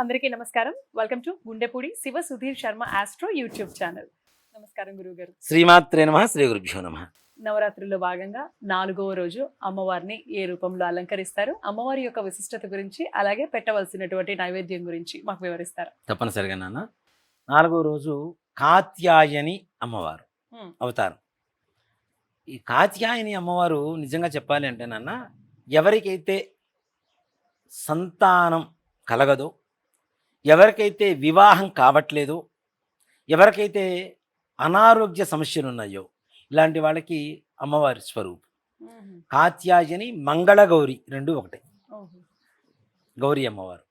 అందరికీ నమస్కారం. Welcome to Gundepudi Siva Sudheer Sharma astro YouTube channel నమస్కారం గురువు గారు శ్రీమాత్రే నమ శ్రీ గురుభ్యో నమ. నవరాత్రుల్లో భాగంగా నాలుగవ రోజు అమ్మవారిని ఏ రూపంలో అలంకరిస్తారు అమ్మవారి యొక్క విశిష్టత గురించి అలాగే పెట్టవలసినటువంటి నైవేద్యం గురించి మాకు వివరిస్తారా? తప్పనిసరిగా నాన్న. నాలుగో రోజు కాత్యాయని అమ్మవారు. అవతారం. ఈ కాత్యాయని అమ్మవారు నిజంగా చెప్పాలి అంటే నాన్న ఎవరికైతే సంతానం కలగదో ఎవరికైతే వివాహం కావట్లేదో ఎవరికైతే అనారోగ్య సమస్యలు ఉన్నాయో ఇలాంటి వాళ్ళకి అమ్మవారి స్వరూపం. కాత్యాయని మంగళగౌరి రెండు ఒకటే. గౌరీ అమ్మవారు.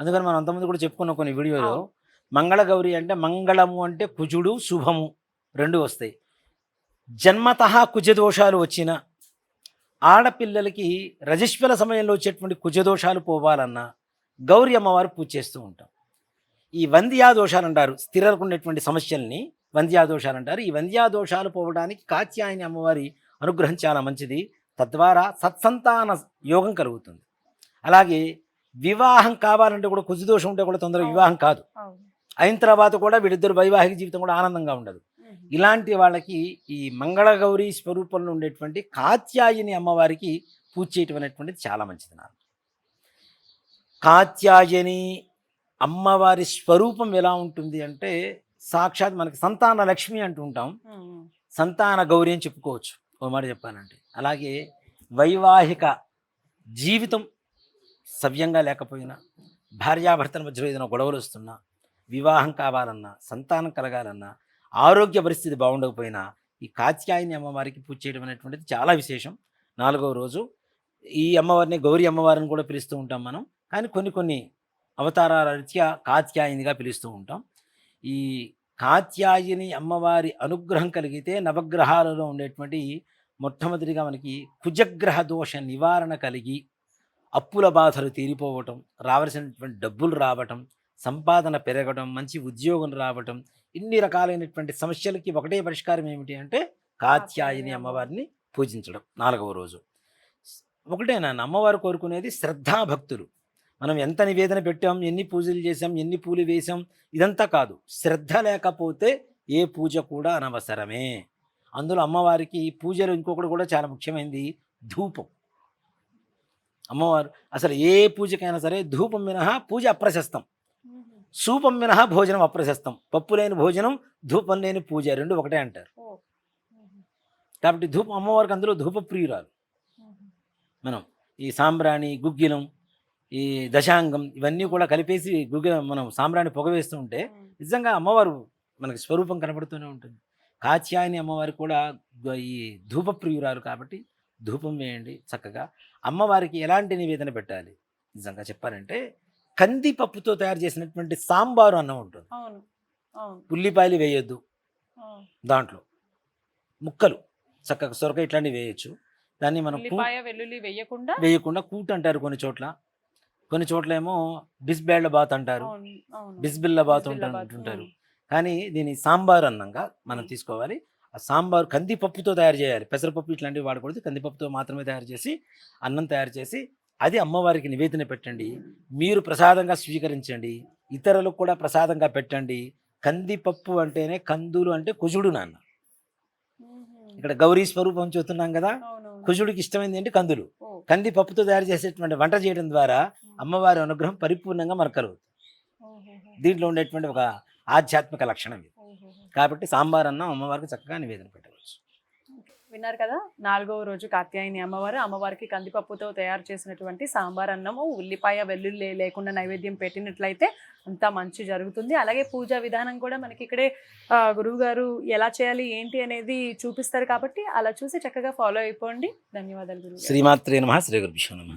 అందుకని మనం అంతకుముందు కూడా చెప్పుకున్న కొన్ని వీడియోలో. మంగళగౌరి అంటే మంగళము అంటే కుజుడు శుభము రెండు వస్తాయి. జన్మత కుజదోషాలు వచ్చిన ఆడపిల్లలకి రజస్వల సమయంలో వచ్చేటువంటి కుజదోషాలు పోవాలన్నా గౌరి అమ్మవారు పూజ చేస్తూ ఉంటాం. ఈ వంద్యా దోషాలు అంటారు స్త్రీలకు ఉండేటువంటి సమస్యల్ని వంద్యా దోషాలు అంటారు. ఈ వంద్యా దోషాలు పోవడానికి కాత్యాయని అమ్మవారి అనుగ్రహం చాలా మంచిది. తద్వారా సత్సంతాన యోగం కలుగుతుంది. అలాగే వివాహం కావాలంటే కూడా కుజదోషం ఉంటే కూడా తొందరగా వివాహం కాదు. అయిన తర్వాత కూడా వీళ్ళిద్దరు వైవాహిక జీవితం కూడా ఆనందంగా ఉండదు. ఇలాంటి వాళ్ళకి ఈ మంగళగౌరి స్వరూపంలో ఉండేటువంటి కాత్యాయని అమ్మవారికి పూజ చేయటం అనేటువంటిది చాలా మంచిది నాకు కాత్యాయని అమ్మవారి స్వరూపం ఎలా ఉంటుంది అంటే సాక్షాత్ మనకి సంతాన లక్ష్మి అంటూ ఉంటాం. సంతాన గౌరి అని చెప్పుకోవచ్చు. ఓ మాట చెప్పానంటే. అలాగే వైవాహిక జీవితం సవ్యంగా లేకపోయినా భార్యాభర్తల మధ్యలో ఏదైనా గొడవలు వస్తున్నా వివాహం కావాలన్నా సంతానం కలగాలన్నా ఆరోగ్య పరిస్థితి బాగుండకపోయినా ఈ కాత్యాయని అమ్మవారికి పూజ చేయడం అనేటువంటిది చాలా విశేషం. నాలుగవ రోజు ఈ అమ్మవారిని గౌరీ అమ్మవారిని కూడా పిలుస్తూ ఉంటాం మనం. కానీ కొన్ని కొన్ని అవతారాల రీత్యా కాత్యాయనిగా పిలుస్తూ ఉంటాం. ఈ కాత్యాయని అమ్మవారి అనుగ్రహం కలిగితే నవగ్రహాలలో ఉండేటువంటి మొట్టమొదటిగా మనకి కుజగ్రహ దోష నివారణ కలిగి అప్పుల బాధలు తీరిపోవటం రావలసినటువంటి డబ్బులు రావటం సంపాదన పెరగడం మంచి ఉద్యోగం రావటం ఇన్ని రకాలైనటువంటి సమస్యలకి ఒకటే పరిష్కారం ఏమిటి అంటే కాత్యాయని అమ్మవారిని పూజించడం నాలుగవ రోజు. ఒకటే నాన్న అమ్మవారు కోరుకునేది శ్రద్ధాభక్తులు. మనం ఎంత నివేదన పెట్టాం ఎన్ని పూజలు చేసాం ఎన్ని పూలు వేసాం ఇదంతా కాదు. శ్రద్ధ లేకపోతే ఏ పూజ కూడా అనవసరమే. అందులో అమ్మవారికి పూజలు ఇంకొకటి కూడా చాలా ముఖ్యమైనది ధూపం. అమ్మవారు అసలు ఏ పూజకైనా సరే ధూపం మినహా పూజ అప్రశస్తం. సూపం మినహా భోజనం అప్రశస్తం. పప్పు లేని భోజనం ధూపం లేని పూజ రెండు ఒకటే అంటారు. కాబట్టి ధూపం అమ్మవారికి అందులో ధూప ప్రియురాలు మనం ఈ సాంబ్రాణి గుగ్గిలం ఈ దశాంగం ఇవన్నీ కూడా కలిపేసి గుగ్గిల మనం సాంబ్రాణి పొగ వేస్తూ ఉంటే నిజంగా అమ్మవారు మనకి స్వరూపం కనబడుతూనే ఉంటుంది. కాత్యాయని అమ్మవారు కూడా ఈ ధూప ప్రియురాలు కాబట్టి ధూపం వేయండి చక్కగా. అమ్మవారికి ఎలాంటి నివేదన పెట్టాలి? నిజంగా చెప్పాలంటే కందిపప్పుతో తయారు చేసినటువంటి సాంబారు అన్నం ఉంటుంది. ఉల్లిపాయలు వేయొద్దు. దాంట్లో ముక్కలు చక్కగా సొరకాయ ఇట్లాంటివి వేయొచ్చు. దాన్ని మనం వేయకుండా వేయకుండా కూట్ అంటారు కొన్ని చోట్ల. కొన్ని చోట్ల ఏమో బిస్బేళ్ళ బాత్ అంటారు. బాత్ అంటుంటారు. కానీ దీని సాంబార్ అన్నంగా మనం. తీసుకోవాలి. ఆ సాంబార్ కందిపప్పుతో తయారు చేయాలి. పెసరపప్పు ఇట్లాంటివి వాడకూడదు. కందిపప్పుతో మాత్రమే తయారు చేసి అన్నం తయారు చేసి అది అమ్మవారికి నివేదన పెట్టండి. మీరు ప్రసాదంగా స్వీకరించండి. ఇతరులకు కూడా ప్రసాదంగా పెట్టండి. కందిపప్పు అంటేనే కందులు అంటే కుజుడు నాన్న. ఇక్కడ గౌరీ స్వరూపం చూస్తున్నాం కదా. కుజుడికి ఇష్టమైంది ఏంటి? కందులు. ఓ. కందిపప్పుతో తయారు చేసేటువంటి వంట చేయడం ద్వారా అమ్మవారి అనుగ్రహం పరిపూర్ణంగా మనకు కలుగుతుంది. దీంట్లో ఉండేటువంటి ఒక ఆధ్యాత్మిక లక్షణం ఇది. కాబట్టి సాంబార్ అన్నం అమ్మవారికి చక్కగా నివేదన పెట్టవచ్చు విన్నారు కదా? నాలుగవ రోజు కాత్యాయని అమ్మవారు అమ్మవారికి కందిపప్పుతో తయారు చేసినటువంటి సాంబార్ అన్నము ఉల్లిపాయ వెల్లుల్లి లేకుండా నైవేద్యం పెట్టినట్లయితే అంత మంచి జరుగుతుంది. అలాగే పూజా విధానం కూడా మనకి ఇక్కడే గురువుగారు గురువు గారు ఎలా చేయాలి ఏంటి అనేది చూపిస్తారు కాబట్టి అలా చూసి చక్కగా ఫాలో అయిపోండి. ధన్యవాదాలు గురువు శ్రీమాత్రే నమ శ్రీ గురుభ్యో నమ.